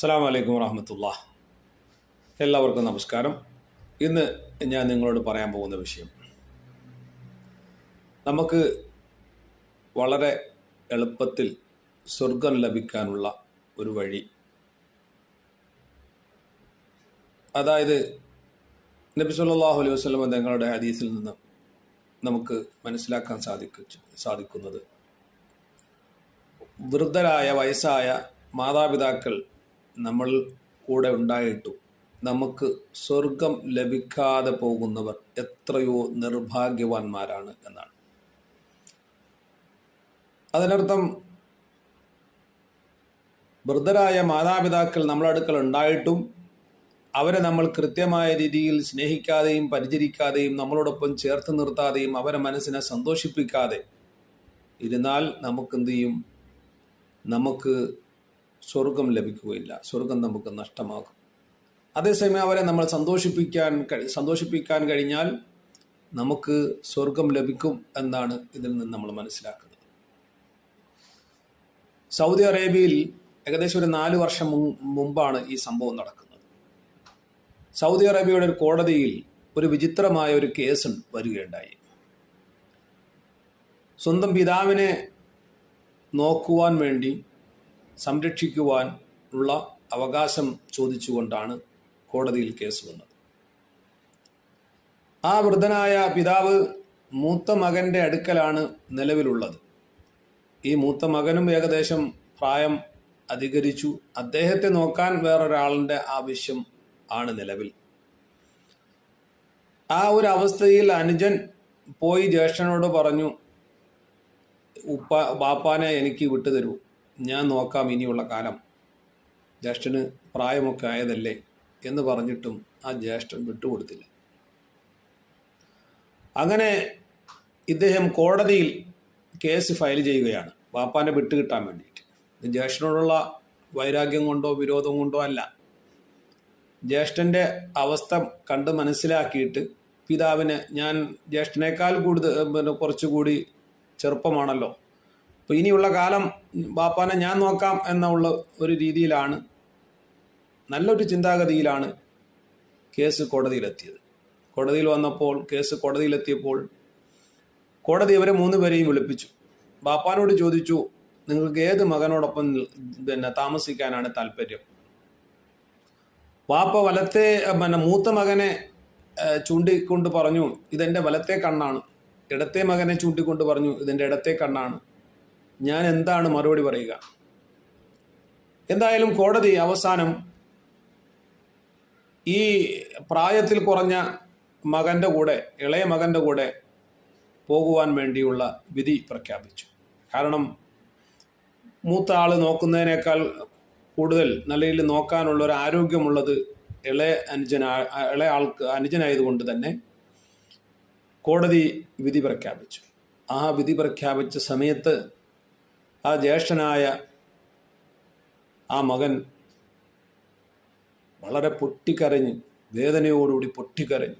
അസ്സാം വലൈക്കും വറഹമത്തുള്ള എല്ലാവർക്കും നമസ്കാരം. ഇന്ന് ഞാൻ നിങ്ങളോട് പറയാൻ പോകുന്ന വിഷയം. നമുക്ക് വളരെ എളുപ്പത്തിൽ സ്വർഗം ലഭിക്കാനുള്ള ഒരു വഴി. അതായത് നബി സല്ലല്ലാഹു അലൈഹി വസല്ലം തങ്ങളുടെ ഹദീസിൽ നിന്ന് നമുക്ക് മനസ്സിലാക്കാൻ സാധിക്കും സാധിക്കുന്നത്. വൃദ്ധരായ വയസ്സായ മാതാപിതാക്കൾ നമ്മൾ കൂടെ ഉണ്ടായിട്ടും. നമുക്ക് സ്വർഗം ലഭിക്കാതെ പോകുന്നവർ എത്രയോ നിർഭാഗ്യവാന്മാരാണ് എന്നാണ്. അതിനർത്ഥം വൃദ്ധരായ മാതാപിതാക്കൾ നമ്മുടെ അടുക്കൽ ഉണ്ടായിട്ടും അവരെ നമ്മൾ കൃത്യമായ രീതിയിൽ സ്നേഹിക്കാതെയും പരിചരിക്കാതെയും നമ്മളോടൊപ്പം ചേർത്ത് നിർത്താതെയും അവരെ മനസ്സിനെ സന്തോഷിപ്പിക്കാതെ ഇരുന്നാൽ നമുക്കെന്ത് ചെയ്യും? നമുക്ക് സ്വർഗം ലഭിക്കുകയില്ല. സ്വർഗം നമുക്ക് നഷ്ടമാകും. അതേസമയം അവരെ നമ്മൾ സന്തോഷിപ്പിക്കാൻ സന്തോഷിപ്പിക്കാൻ കഴിഞ്ഞാൽ നമുക്ക് സ്വർഗം ലഭിക്കും എന്നാണ് ഇതിൽ നിന്ന് നമ്മൾ മനസ്സിലാക്കുന്നത്. സൗദി അറേബ്യയിൽ ഏകദേശം ഒരു നാല് വർഷം മുമ്പാണ് ഈ സംഭവം നടക്കുന്നത്. സൗദി അറേബ്യയുടെ ഒരു കോടതിയിൽ ഒരു വിചിത്രമായ ഒരു കേസ് വരികയുണ്ടായി. സ്വന്തം പിതാവിനെ നോക്കുവാൻ വേണ്ടി സംരക്ഷിക്കുവാൻ ഉള്ള അവകാശം ചോദിച്ചുകൊണ്ടാണ് കോടതിയിൽ കേസ് വന്നത്. ആ വൃദ്ധനായ പിതാവ് മൂത്ത മകന്റെ അടുക്കലാണ് നിലവിലുള്ളത്. ഈ മൂത്ത മകനും ഏകദേശം പ്രായം അധികരിച്ചു. അദ്ദേഹത്തെ നോക്കാൻ വേറൊരാളിന്റെ ആവശ്യം ആണ് നിലവിൽ. ആ ഒരു അവസ്ഥയിൽ അനുജൻ പോയി ജ്യേഷ്ഠനോട് പറഞ്ഞു ഉപ്പ ബാപ്പാനെ എനിക്ക് വിട്ടുതരൂ. ഞാൻ നോക്കാം ഇനിയുള്ള കാലം. ജ്യേഷ്ഠന് പ്രായമൊക്കെ ആയതല്ലേ എന്ന് പറഞ്ഞിട്ടും ആ ജ്യേഷ്ഠൻ വിട്ടുകൊടുത്തില്ല. അങ്ങനെ ഇദ്ദേഹം കോടതിയിൽ കേസ് ഫയൽ ചെയ്യുകയാണ്. വാപ്പാനെ വിട്ടുകിട്ടാൻ വേണ്ടിയിട്ട്. ജ്യേഷ്ഠനോടുള്ള വൈരാഗ്യം കൊണ്ടോ വിരോധം കൊണ്ടോ അല്ല. ജ്യേഷ്ഠന്റെ അവസ്ഥ കണ്ട് മനസ്സിലാക്കിയിട്ട് പിതാവിന് ഞാൻ ജ്യേഷ്ഠനേക്കാൾ കൂടുതൽ പിന്നെ കുറച്ചുകൂടി ചെറുപ്പമാണല്ലോ. അപ്പോൾ ഇനിയുള്ള കാലം ബാപ്പാനെ ഞാൻ നോക്കാം എന്നുള്ള ഒരു രീതിയിലാണ് നല്ലൊരു ചിന്താഗതിയിലാണ് കേസ് കോടതിയിലെത്തിയത്. കോടതിയിൽ വന്നപ്പോൾ കേസ് കോടതിയിലെത്തിയപ്പോൾ കോടതി ഇവരെ മൂന്ന് പേരെയും വിളിപ്പിച്ചു. ബാപ്പാനോട് ചോദിച്ചു നിങ്ങൾക്ക് ഏത് മകനോടൊപ്പം പിന്നെ താമസിക്കാനാണ് താല്പര്യം? വാപ്പ വലത്തെ പിന്നെ മൂത്ത മകനെ ചൂണ്ടിക്കൊണ്ട് പറഞ്ഞു ഇതെന്റെ വലത്തെ കണ്ണാണ്. ഇടത്തെ മകനെ ചൂണ്ടിക്കൊണ്ട് പറഞ്ഞു ഇതെന്റെ ഇടത്തെ കണ്ണാണ്. ഞാൻ എന്താണ് മറുപടി പറയുക? എന്തായാലും കോടതി അവസാനം ഈ പ്രായത്തിൽ കുറഞ്ഞ മകന്റെ കൂടെ ഇളയ മകന്റെ കൂടെ പോകുവാൻ വേണ്ടിയുള്ള വിധി പ്രഖ്യാപിച്ചു. കാരണം മൂത്ത ആൾ നോക്കുന്നതിനേക്കാൾ കൂടുതൽ നല്ല രീതിയിൽ നോക്കാനുള്ള ഒരു ആരോഗ്യമുള്ളത് ഇളയ അനുജന ഇളയ ആൾക്ക് അനുജനായതുകൊണ്ട് തന്നെ കോടതി വിധി പ്രഖ്യാപിച്ചു. ആ വിധി പ്രഖ്യാപിച്ച സമയത്ത് ആ ജ്യേഷ്ഠനായ ആ മകൻ വളരെ പൊട്ടിക്കരഞ്ഞ് വേദനയോടുകൂടി പൊട്ടിക്കരഞ്ഞു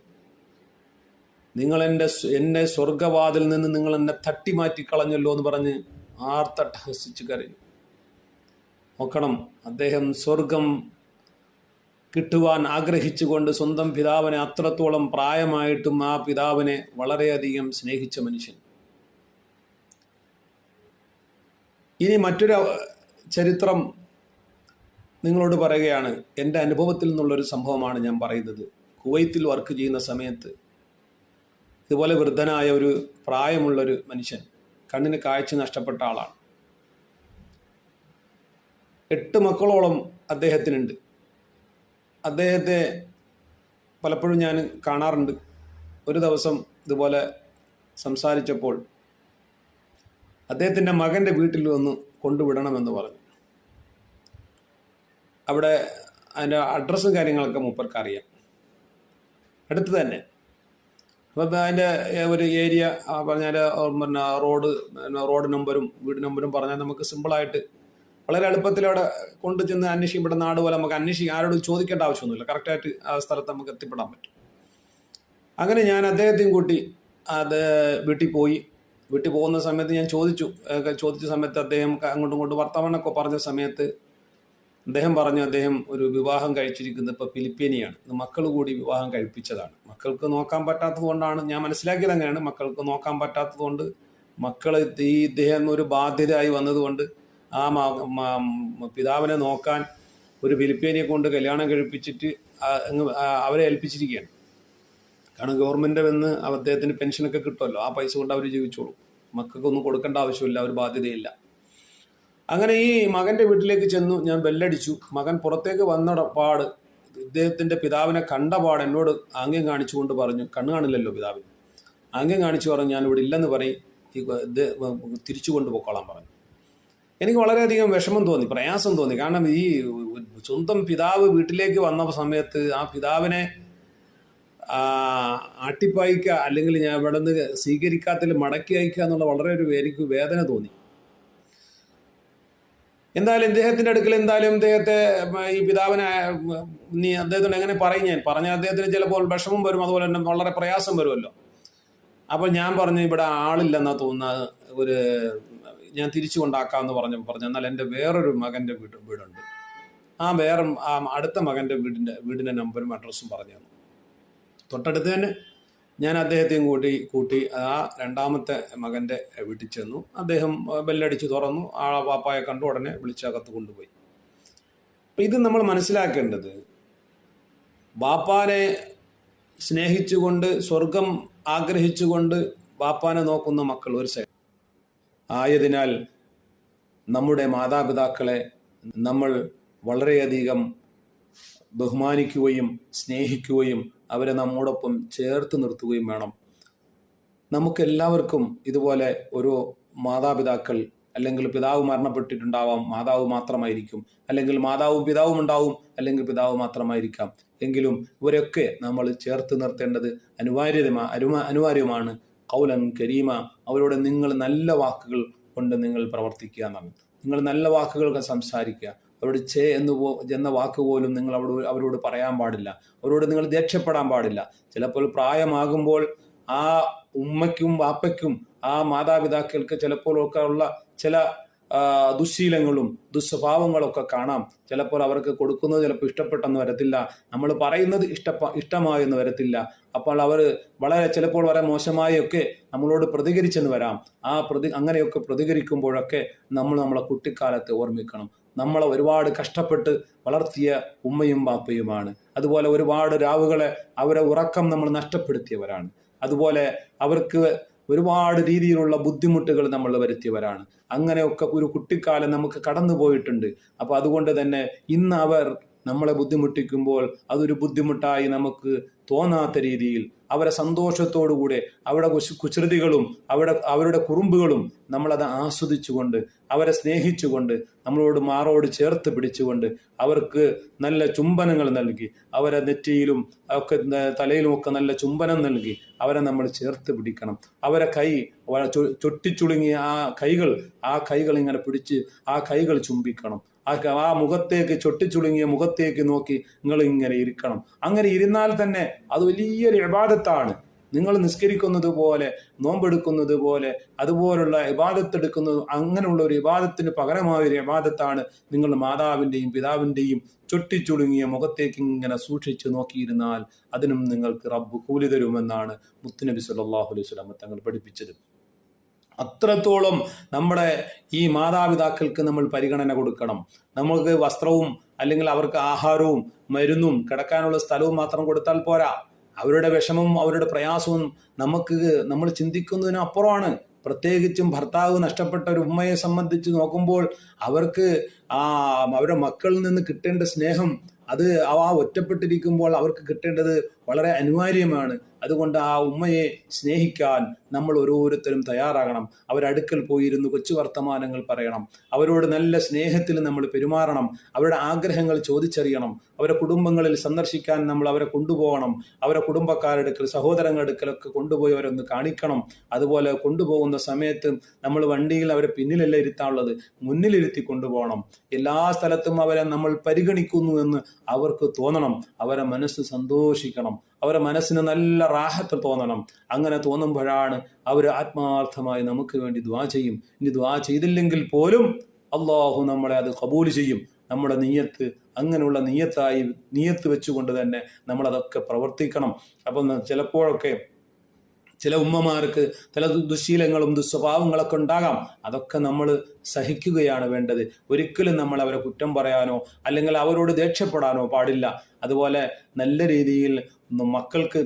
നിങ്ങൾ എന്റെ എന്റെ സ്വർഗവാതിൽ നിന്ന് നിങ്ങൾ എന്നെ തട്ടിമാറ്റി കളഞ്ഞല്ലോ എന്ന് പറഞ്ഞ് ആർത്തട്ടഹസിച്ച് കരഞ്ഞു. നോക്കണം അദ്ദേഹം സ്വർഗം കിട്ടുവാൻ ആഗ്രഹിച്ചുകൊണ്ട് സ്വന്തം പിതാവിനെ അത്രത്തോളം പ്രായമായിട്ടും ആ പിതാവിനെ വളരെയധികം സ്നേഹിച്ച മനുഷ്യൻ. ഇനി മറ്റൊരു ചരിത്രം നിങ്ങളോട് പറയുകയാണ്. എന്റെ അനുഭവത്തിൽ നിന്നുള്ളൊരു സംഭവമാണ് ഞാൻ പറയുന്നത്. കുവൈത്തിൽ വർക്ക് ചെയ്യുന്ന സമയത്ത് ഇതുപോലെ വൃദ്ധനായ ഒരു പ്രായമുള്ളൊരു മനുഷ്യൻ കണ്ണിന് കാഴ്ച നഷ്ടപ്പെട്ട ആളാണ്. എട്ട് മക്കളോളം അദ്ദേഹത്തിനുണ്ട്. അദ്ദേഹത്തെ പലപ്പോഴും ഞാൻ കാണാറുണ്ട്. ഒരു ദിവസം ഇതുപോലെ സംസാരിച്ചപ്പോൾ അദ്ദേഹത്തിന്റെ മകന്റെ വീട്ടിൽ വന്ന് കൊണ്ടുവിടണമെന്ന് പറഞ്ഞു. അവിടെ അതിന്റെ അഡ്രസ്സും കാര്യങ്ങളൊക്കെ മൂപ്പർക്ക് അറിയാം. അടുത്ത് തന്നെ. അപ്പം അതിന്റെ ഒരു ഏരിയ പറഞ്ഞാൽ പിന്നെ റോഡ് പിന്നെ റോഡ് നമ്പരും വീട് നമ്പരും പറഞ്ഞാൽ നമുക്ക് സിമ്പിളായിട്ട് വളരെ എളുപ്പത്തിൽ അവിടെ കൊണ്ടു ചെന്ന് അന്വേഷിക്കും. ഇവിടെ നാട് പോലെ നമുക്ക് അന്വേഷിക്കും. ആരോടും ചോദിക്കേണ്ട ആവശ്യമൊന്നുമില്ല. കറക്റ്റായിട്ട് ആ സ്ഥലത്ത് നമുക്ക് എത്തിപ്പെടാൻ പറ്റും. അങ്ങനെ ഞാൻ അദ്ദേഹത്തെയും കൂട്ടി അത് വീട്ടിൽ പോയി. വീട്ടിൽ പോകുന്ന സമയത്ത് ഞാൻ ചോദിച്ചു ചോദിച്ച സമയത്ത് അദ്ദേഹം അങ്ങോട്ടും ഇങ്ങോട്ടും വർത്തമാനമൊക്കെ പറഞ്ഞ സമയത്ത് അദ്ദേഹം പറഞ്ഞു അദ്ദേഹം ഒരു വിവാഹം കഴിച്ചിരിക്കുന്നത് ഇപ്പോൾ ഫിലിപ്പീനിയാണ്. മക്കൾ കൂടി വിവാഹം കഴിപ്പിച്ചതാണ്. മക്കൾക്ക് നോക്കാൻ പറ്റാത്തത് കൊണ്ടാണ് ഞാൻ മനസ്സിലാക്കിയത് അങ്ങനെയാണ്. മക്കൾക്ക് നോക്കാൻ പറ്റാത്തത് കൊണ്ട് മക്കൾ ഈ ഇദ്ദേഹം ഒരു ബാധ്യതയായി വന്നതുകൊണ്ട് ആ പിതാവിനെ നോക്കാൻ ഒരു ഫിലിപ്പീനിയെ കൊണ്ട് കല്യാണം കഴിപ്പിച്ചിട്ട് അവരെ ഏൽപ്പിച്ചിരിക്കുകയാണ്. കാരണം ഗവൺമെന്റ് വന്ന് അദ്ദേഹത്തിന് പെൻഷനൊക്കെ കിട്ടുമല്ലോ. ആ പൈസ കൊണ്ട് അവർ ജീവിച്ചോളും. മക്കൾക്കൊന്നും കൊടുക്കേണ്ട ആവശ്യമില്ല ഒരു ബാധ്യതയില്ല. അങ്ങനെ ഈ മകന്റെ വീട്ടിലേക്ക് ചെന്നു ഞാൻ ബെല്ലടിച്ചു. മകൻ പുറത്തേക്ക് വന്ന പാട് ഇദ്ദേഹത്തിന്റെ പിതാവിനെ കണ്ട പാട് എന്നോട് ആംഗ്യം കാണിച്ചുകൊണ്ട് പറഞ്ഞു കണ്ണു കാണില്ലല്ലോ പിതാവിന്. ആംഗ്യം കാണിച്ചു പറഞ്ഞു ഞാൻ ഇവിടെ ഇല്ലെന്ന് പറയും. തിരിച്ചു കൊണ്ടുപോയിക്കോളാൻ പറഞ്ഞു. എനിക്ക് വളരെയധികം വിഷമം തോന്നി പ്രയാസം തോന്നി. കാരണം ഈ സ്വന്തം പിതാവ് വീട്ടിലേക്ക് വന്ന സമയത്ത് ആ പിതാവിനെ ആ, ആട്ടിപ്പായിക്കുക അല്ലെങ്കിൽ ഞാൻ ഇവിടെ നിന്ന് സ്വീകരിക്കാത്തതിൽ മടക്കി അയക്കുക എന്നുള്ള വളരെ ഒരു എനിക്ക് വേദന തോന്നി. എന്തായാലും ഇദ്ദേഹത്തിന്റെ അടുക്കൽ എന്തായാലും ഇദ്ദേഹത്തെ ഈ പിതാവിനെ നീ അദ്ദേഹത്തോട് എങ്ങനെ പറയും ഞാൻ? പറഞ്ഞാൽ അദ്ദേഹത്തിന് ചിലപ്പോൾ വിഷമം വരും അതുപോലെ തന്നെ വളരെ പ്രയാസം വരുമല്ലോ. അപ്പോൾ ഞാൻ പറഞ്ഞു ഇവിടെ ആളില്ലെന്നാ തോന്നുന്നത്. ഒരു ഞാൻ തിരിച്ചു കൊണ്ടാക്കാമെന്ന് പറഞ്ഞു പറഞ്ഞു. എന്നാൽ എന്റെ വേറൊരു മകന്റെ വീട് വീടുണ്ട്. ആ വേറെ അടുത്ത മകന്റെ വീടിന്റെ വീടിന്റെ നമ്പറും അഡ്രസ്സും പറഞ്ഞു തന്നു. തൊട്ടടുത്ത് തന്നെ ഞാൻ അദ്ദേഹത്തെയും കൂട്ടി കൂട്ടി ആ രണ്ടാമത്തെ മകന്റെ വീട്ടിൽ ചെന്നു. അദ്ദേഹം ബെല്ലടിച്ച് തുറന്നു. ആ പാപ്പായെ കണ്ടു ഉടനെ വിളിച്ചകത്ത് കൊണ്ടുപോയി. അപ്പം ഇത് നമ്മൾ മനസ്സിലാക്കേണ്ടത് ബാപ്പാനെ സ്നേഹിച്ചുകൊണ്ട് സ്വർഗം ആഗ്രഹിച്ചുകൊണ്ട് ബാപ്പാനെ നോക്കുന്ന മക്കൾ ഒരു സൈഡ്. ആയതിനാൽ നമ്മുടെ മാതാപിതാക്കളെ നമ്മൾ വളരെയധികം ബഹുമാനിക്കുകയും സ്നേഹിക്കുകയും അവരെ നമ്മോടൊപ്പം ചേർത്ത് നിർത്തുകയും വേണം. നമുക്കെല്ലാവർക്കും ഇതുപോലെ ഒരു മാതാപിതാക്കൾ അല്ലെങ്കിൽ പിതാവ് മരണപ്പെട്ടിട്ടുണ്ടാവാം മാതാവ് മാത്രമായിരിക്കും. അല്ലെങ്കിൽ മാതാവും പിതാവും ഉണ്ടാവും അല്ലെങ്കിൽ പിതാവ് മാത്രമായിരിക്കാം. എങ്കിലും ഇവരൊക്കെ നമ്മൾ ചേർത്ത് നിർത്തേണ്ടത് അനിവാര്യതമാ അനുമാ അനിവാര്യമാണ്. കൗലൻ കരീമ അവരോട് നിങ്ങൾ നല്ല വാക്കുകൾ കൊണ്ട് നിങ്ങൾ പ്രവർത്തിക്കുക എന്നാണ്. നിങ്ങൾ നല്ല വാക്കുകളൊക്കെ സംസാരിക്കുക. അവരോട് ചേ എന്ന് പോ എന്ന വാക്ക് പോലും നിങ്ങൾ അവരോട് അവരോട് പറയാൻ പാടില്ല. അവരോട് നിങ്ങൾ ദേഷ്യപ്പെടാൻ പാടില്ല. ചിലപ്പോൾ പ്രായമാകുമ്പോൾ ആ ഉമ്മയ്ക്കും വാപ്പയ്ക്കും ആ മാതാപിതാക്കൾക്ക് ചിലപ്പോഴൊക്കെ ഉള്ള ചില ദുശീലങ്ങളും ദുസ്വഭാവങ്ങളൊക്കെ കാണാം. ചിലപ്പോൾ അവർക്ക് കൊടുക്കുന്നത് ചിലപ്പോൾ ഇഷ്ടപ്പെട്ടെന്ന് വരത്തില്ല. നമ്മൾ പറയുന്നത് ഇഷ്ടപ്പ ഇഷ്ടമായെന്ന് വരത്തില്ല. അപ്പോൾ അവർ വളരെ ചിലപ്പോൾ വളരെ മോശമായൊക്കെ നമ്മളോട് പ്രതികരിച്ചെന്ന് വരാം. ആ പ്രതി അങ്ങനെയൊക്കെ പ്രതികരിക്കുമ്പോഴൊക്കെ നമ്മൾ നമ്മളെ കുട്ടിക്കാലത്തെ ഓർമ്മിക്കണം. നമ്മളെ ഒരുപാട് കഷ്ടപ്പെട്ട് വളർത്തിയ ഉമ്മയും ബാപ്പയുമാണ്. അതുപോലെ ഒരുപാട് രാവുകളെ അവരെ ഉറക്കം നമ്മൾ നഷ്ടപ്പെടുത്തിയവരാണ്. അതുപോലെ അവർക്ക് ഒരുപാട് രീതിയിലുള്ള ബുദ്ധിമുട്ടുകൾ നമ്മൾ വരുത്തിയവരാണ്. അങ്ങനെയൊക്കെ ഒരു കുട്ടിക്കാലം നമുക്ക് കടന്നു പോയിട്ടുണ്ട്. അപ്പോൾ അതുകൊണ്ട് തന്നെ ഇന്ന് അവർ നമ്മളെ ബുദ്ധിമുട്ടിക്കുമ്പോൾ അതൊരു ബുദ്ധിമുട്ടായി നമുക്ക് തോന്നാത്ത രീതിയിൽ അവരെ സന്തോഷത്തോടുകൂടെ അവരുടെ കുശ- അവരുടെ അവരുടെ കുറുമ്പുകളും നമ്മളത് ആസ്വദിച്ചുകൊണ്ട് അവരെ സ്നേഹിച്ചുകൊണ്ട് നമ്മളോട് മാറോട് ചേർത്ത് പിടിച്ചുകൊണ്ട് അവർക്ക് നല്ല ചുംബനങ്ങൾ നൽകി അവരെ നെറ്റിയിലും ഒക്കെ തലയിലും ഒക്കെ നല്ല ചുംബനം നൽകി അവരെ നമ്മൾ ചേർത്ത് പിടിക്കണം. അവരെ കൈ ചൊട്ടിച്ചുളുങ്ങിയ ആ കൈകൾ ആ കൈകൾ ഇങ്ങനെ പിടിച്ച് ആ കൈകൾ ചുംബിക്കണം. ആ ആ മുഖത്തേക്ക് ചൊട്ടിച്ചുളുങ്ങിയ മുഖത്തേക്ക് നോക്കി നിങ്ങൾ ഇങ്ങനെ ഇരിക്കണം. അങ്ങനെ ഇരുന്നാൽ തന്നെ അത് വലിയൊരു ഇബാദത്താണ്. നിങ്ങൾ നിസ്കരിക്കുന്നത് പോലെ നോമ്പെടുക്കുന്നത് പോലെ അതുപോലുള്ള ഇബാദത്തെടുക്കുന്നത് അങ്ങനെയുള്ള ഒരു ഇബാദത്തിന് പകരമായ ഒരു ഇബാദത്താണ് നിങ്ങൾ മാതാവിന്റെയും പിതാവിന്റെയും ചുട്ടിച്ചുളുങ്ങിയ മുഖത്തേക്ക് ഇങ്ങനെ സൂക്ഷിച്ചു നോക്കിയിരുന്നാൽ അതിനും നിങ്ങൾക്ക് റബ്ബ് കൂലി തരുമെന്നാണ് മുത്തുനബി സല്ലാഹു അലൈഹി സ്വലാമ തങ്ങൾ പഠിപ്പിച്ചത്. അത്രത്തോളം നമ്മുടെ ഈ മാതാപിതാക്കൾക്ക് നമ്മൾ പരിഗണന കൊടുക്കണം. നമുക്ക് വസ്ത്രവും അല്ലെങ്കിൽ അവർക്ക് ആഹാരവും മരുന്നും കിടക്കാനുള്ള സ്ഥലവും മാത്രം കൊടുത്താൽ പോരാ. അവരുടെ വിഷമവും അവരുടെ പ്രയാസവും നമുക്ക് നമ്മൾ ചിന്തിക്കുന്നതിനപ്പുറമാണ്. പ്രത്യേകിച്ചും ഭർത്താവ് നഷ്ടപ്പെട്ട ഒരു ഉമ്മയെ സംബന്ധിച്ച് നോക്കുമ്പോൾ അവർക്ക് ആ അവരുടെ മക്കളിൽ നിന്ന് കിട്ടേണ്ട സ്നേഹം അത് ആ ഒറ്റപ്പെട്ടിരിക്കുമ്പോൾ അവർക്ക് കിട്ടേണ്ടത് വളരെ അനിവാര്യമാണ്. അതുകൊണ്ട് ആ ഉമ്മയെ സ്നേഹിക്കാൻ നമ്മൾ ഓരോരുത്തരും തയ്യാറാകണം. അവരടുക്കൽ പോയിരുന്ന് കൊച്ചു വർത്തമാനങ്ങൾ പറയണം. അവരോട് നല്ല സ്നേഹത്തിൽ നമ്മൾ പെരുമാറണം. അവരുടെ ആഗ്രഹങ്ങൾ ചോദിച്ചറിയണം. അവരെ കുടുംബങ്ങളിൽ സന്ദർശിക്കാൻ നമ്മൾ അവരെ കൊണ്ടുപോകണം. അവരെ കുടുംബക്കാരെടുക്കൽ സഹോദരങ്ങളെടുക്കലൊക്കെ കൊണ്ടുപോയി അവരൊന്ന് കാണിക്കണം. അതുപോലെ കൊണ്ടുപോകുന്ന സമയത്ത് നമ്മൾ വണ്ടിയിൽ അവരെ പിന്നിലല്ല ഇരുത്താനുള്ളത്? മുന്നിലിരുത്തി കൊണ്ടുപോകണം. എല്ലാ സ്ഥലത്തും അവരെ നമ്മൾ പരിഗണിക്കുന്നു എന്ന് അവർക്ക് തോന്നണം. അവരെ മനസ്സ് സന്തോഷിക്കണം. അവരെ മനസ്സിന് നല്ല റാഹത്ത് തോന്നണം. അങ്ങനെ തോന്നുമ്പോഴാണ് അവർ ആത്മാർത്ഥമായി നമുക്ക് വേണ്ടി ദ്വാ ചെയ്യും. ഇനി ദ്വാ ചെയ്തില്ലെങ്കിൽ പോലും അള്ളാഹു നമ്മളെ അത് കബൂൽ ചെയ്യും. നമ്മുടെ നീയത്ത് അങ്ങനെയുള്ള നീയത്തായി നീയത്ത് വെച്ചുകൊണ്ട് തന്നെ നമ്മളതൊക്കെ പ്രവർത്തിക്കണം. അപ്പം ചിലപ്പോഴൊക്കെ ചില ഉമ്മമാർക്ക് ചില ദുശീലങ്ങളും ദുസ്വഭാവങ്ങളൊക്കെ ഉണ്ടാകാം. അതൊക്കെ നമ്മൾ സഹിക്കുകയാണ് വേണ്ടത്. ഒരിക്കലും നമ്മൾ അവരെ കുറ്റം പറയാനോ അല്ലെങ്കിൽ അവരോട് ദേഷ്യപ്പെടാനോ പാടില്ല. അതുപോലെ നല്ല രീതിയിൽ മക്കൾക്ക്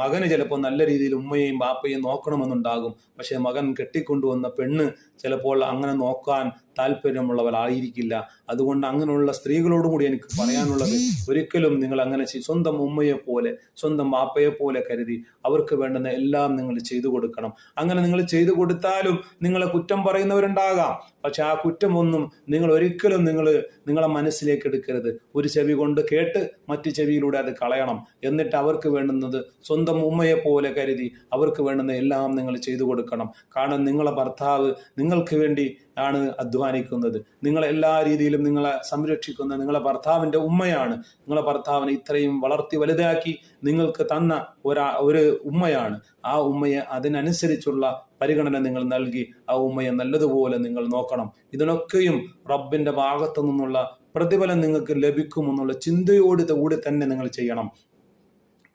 മകന് ചിലപ്പോൾ നല്ല രീതിയിൽ ഉമ്മയെയും ബാപ്പയെയും നോക്കണമെന്നുണ്ടാകും. പക്ഷേ മകൻ കെട്ടിക്കൊണ്ടുവന്ന പെണ്ണ് ചിലപ്പോൾ അങ്ങനെ നോക്കാൻ താല്പര്യമുള്ളവരായിരിക്കില്ല. അതുകൊണ്ട് അങ്ങനെയുള്ള സ്ത്രീകളോടും കൂടി എനിക്ക് പറയാനുള്ളത് ഒരിക്കലും നിങ്ങൾ അങ്ങനെ സ്വന്തം ഉമ്മയെ പോലെ സ്വന്തം ബാപ്പയെ പോലെ കരുതി അവർക്ക് വേണ്ടുന്ന എല്ലാം നിങ്ങൾ ചെയ്തു കൊടുക്കണം. അങ്ങനെ നിങ്ങൾ ചെയ്തു കൊടുത്താലും നിങ്ങളെ കുറ്റം പറയുന്നവരുണ്ടാകാം. പക്ഷെ ആ കുറ്റമൊന്നും നിങ്ങൾ ഒരിക്കലും നിങ്ങൾ നിങ്ങളെ മനസ്സിലേക്ക് എടുക്കരുത്. ഒരു ചെവി കൊണ്ട് കേട്ട് മറ്റു ചെവിയിലൂടെ അത് കളയണം. എന്നിട്ട് അവർക്ക് വേണ്ടുന്നത് സ്വന്തം ഉമ്മയെ പോലെ കരുതി അവർക്ക് വേണ്ടുന്ന എല്ലാം നിങ്ങൾ ചെയ്തു കൊടുക്കണം. കാരണം നിങ്ങളെ ഭർത്താവ് നിങ്ങൾക്ക് വേണ്ടി ആണ് അധ്വാനിക്കുന്നത്. നിങ്ങളെ എല്ലാ രീതിയിലും നിങ്ങളെ സംരക്ഷിക്കുന്ന നിങ്ങളെ ഭർത്താവിന്റെ ഉമ്മയാണ്. നിങ്ങളെ ഭർത്താവിനെ ഇത്രയും വളർത്തി വലുതാക്കി നിങ്ങൾക്ക് തന്ന ഒരാ ഒരു ഉമ്മയാണ്. ആ ഉമ്മയെ അതിനനുസരിച്ചുള്ള പരിഗണന നിങ്ങൾ നൽകി ആ ഉമ്മയെ നല്ലതുപോലെ നിങ്ങൾ നോക്കണം. ഇതിനൊക്കെയും റബ്ബിന്റെ ഭാഗത്തു നിന്നുള്ള പ്രതിഫലം നിങ്ങൾക്ക് ലഭിക്കുമെന്നുള്ള ചിന്തയോട് കൂടി തന്നെ നിങ്ങൾ ചെയ്യണം.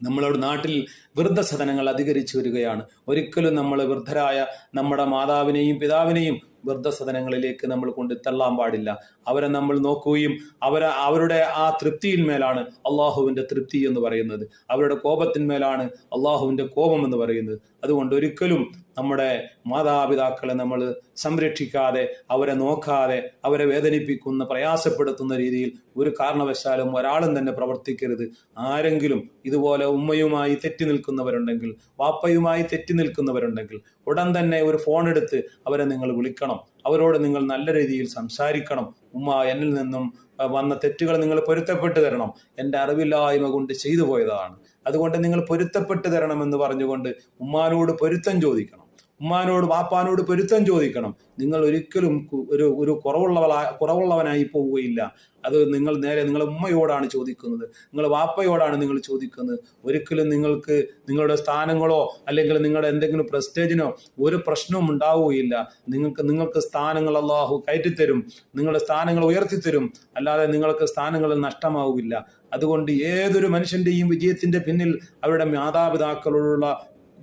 നമ്മളോട് നാട്ടിൽ വൃദ്ധസദനങ്ങൾ അധികരിച്ചു വരികയാണ്. ഒരിക്കലും നമ്മൾ വൃദ്ധരായ നമ്മുടെ മാതാവിനെയും പിതാവിനെയും വൃദ്ധസദനങ്ങളിലേക്ക് നമ്മൾ കൊണ്ട് തള്ളാൻ പാടില്ല. അവരെ നമ്മൾ നോക്കുകയും അവരെ അവരുടെ ആ തൃപ്തിയിന്മേലാണ് അള്ളാഹുവിന്റെ തൃപ്തി എന്ന് പറയുന്നത്. അവരുടെ കോപത്തിന്മേലാണ് അള്ളാഹുവിന്റെ കോപം എന്ന് പറയുന്നത്. അതുകൊണ്ട് ഒരിക്കലും നമ്മുടെ മാതാപിതാക്കളെ നമ്മൾ സംരക്ഷിക്കാതെ അവരെ നോക്കാതെ അവരെ വേദനിപ്പിക്കുന്ന പ്രയാസപ്പെടുത്തുന്ന രീതിയിൽ ഒരു കാരണവശാലും ഒരാളും തന്നെ പ്രവർത്തിക്കരുത്. ആരെങ്കിലും ഇതുപോലെ ഉമ്മയുമായി തെറ്റി നിൽക്കുന്നവരുണ്ടെങ്കിൽ വാപ്പയുമായി തെറ്റി നിൽക്കുന്നവരുണ്ടെങ്കിൽ ഉടൻ തന്നെ ഒരു ഫോൺ എടുത്ത് അവരെ നിങ്ങൾ വിളിക്കണം. അവരോട് നിങ്ങൾ നല്ല രീതിയിൽ സംസാരിക്കണം. ഉമ്മ എന്നിൽ നിന്നും വന്ന തെറ്റുകൾ നിങ്ങൾ പൊരുത്തപ്പെട്ട് തരണം. എന്റെ അറിവില്ലായ്മ കൊണ്ട് ചെയ്തു പോയതാണ്. അതുകൊണ്ട് നിങ്ങൾ പൊരുത്തപ്പെട്ട് തരണമെന്ന് പറഞ്ഞുകൊണ്ട് ഉമ്മാനോട് പൊരുത്തം ചോദിക്കണം. ഉമ്മാനോട് വാപ്പാനോട് പൊരുത്തം ചോദിക്കണം. നിങ്ങൾ ഒരിക്കലും ഒരു ഒരു കുറവുള്ളവളാ കുറവുള്ളവനായി പോവുകയില്ല. അത് നിങ്ങൾ നേരെ നിങ്ങളെ ഉമ്മയോടാണ് ചോദിക്കുന്നത്. നിങ്ങൾ വാപ്പയോടാണ് നിങ്ങൾ ചോദിക്കുന്നത്. ഒരിക്കലും നിങ്ങൾക്ക് നിങ്ങളുടെ സ്ഥാനങ്ങളോ അല്ലെങ്കിൽ നിങ്ങളുടെ എന്തെങ്കിലും പ്രസ്റ്റേജിനോ ഒരു പ്രശ്നവും ഉണ്ടാവുകയില്ല. നിങ്ങൾക്ക് നിങ്ങൾക്ക് സ്ഥാനങ്ങൾ അള്ളാഹു കയറ്റിത്തരും. നിങ്ങളുടെ സ്ഥാനങ്ങൾ ഉയർത്തിത്തരും. അല്ലാതെ നിങ്ങൾക്ക് സ്ഥാനങ്ങൾ നഷ്ടമാവില്ല അതുകൊണ്ട് ഏതൊരു മനുഷ്യന്റെയും വിജയത്തിന്റെ പിന്നിൽ അവരുടെ മാതാപിതാക്കളോടുള്ള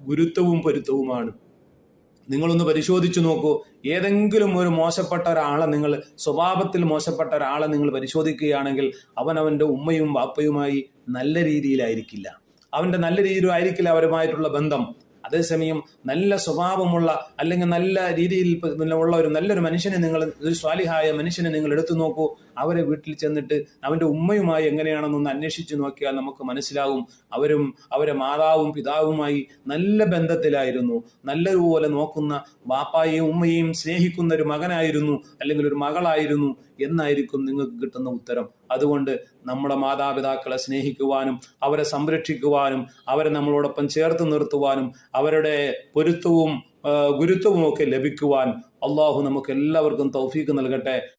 ഗുരുത്വവും പൊരുത്തവുമാണ്. നിങ്ങളൊന്ന് പരിശോധിച്ചു നോക്കൂ. ഏതെങ്കിലും ഒരു മോശപ്പെട്ട ഒരാളെ നിങ്ങൾ സ്വഭാവത്തിൽ മോശപ്പെട്ട ഒരാളെ നിങ്ങൾ പരിശോധിക്കുകയാണെങ്കിൽ അവൻ അവന്റെ ഉമ്മയും വാപ്പയുമായി നല്ല രീതിയിലായിരിക്കില്ല. അവന്റെ നല്ല രീതിയിലായിരിക്കില്ല അവരുമായിട്ടുള്ള ബന്ധം. അതേസമയം നല്ല സ്വഭാവമുള്ള അല്ലെങ്കിൽ നല്ല രീതിയിൽ ഉള്ള ഒരു നല്ലൊരു മനുഷ്യനെ നിങ്ങൾ ഒരു സ്വാലിഹായ മനുഷ്യനെ നിങ്ങൾ എടുത്തു നോക്കൂ. അവരെ വീട്ടിൽ ചെന്നിട്ട് അവന്റെ ഉമ്മയുമായി എങ്ങനെയാണെന്നൊന്ന് അന്വേഷിച്ചു നോക്കിയാൽ നമുക്ക് മനസ്സിലാവും അവരും അവരെ മാതാവും പിതാവുമായി നല്ല ബന്ധത്തിലായിരുന്നു. നല്ലതുപോലെ നോക്കുന്ന ബാപ്പായെയും ഉമ്മയെയും സ്നേഹിക്കുന്ന ഒരു മകനായിരുന്നു അല്ലെങ്കിൽ ഒരു മകളായിരുന്നു എന്നായിരിക്കും നിങ്ങൾക്ക് കിട്ടുന്ന ഉത്തരം. അതുകൊണ്ട് നമ്മുടെ മാതാപിതാക്കളെ സ്നേഹിക്കുവാനും അവരെ സംരക്ഷിക്കുവാനും അവരെ നമ്മളോടൊപ്പം ചേർത്ത് നിർത്തുവാനും അവരുടെ പൊരുത്തവും ഗുരുത്വവും ഒക്കെ ലഭിക്കുവാൻ അള്ളാഹു നമുക്ക് എല്ലാവർക്കും തൗഫീക്ക് നൽകട്ടെ.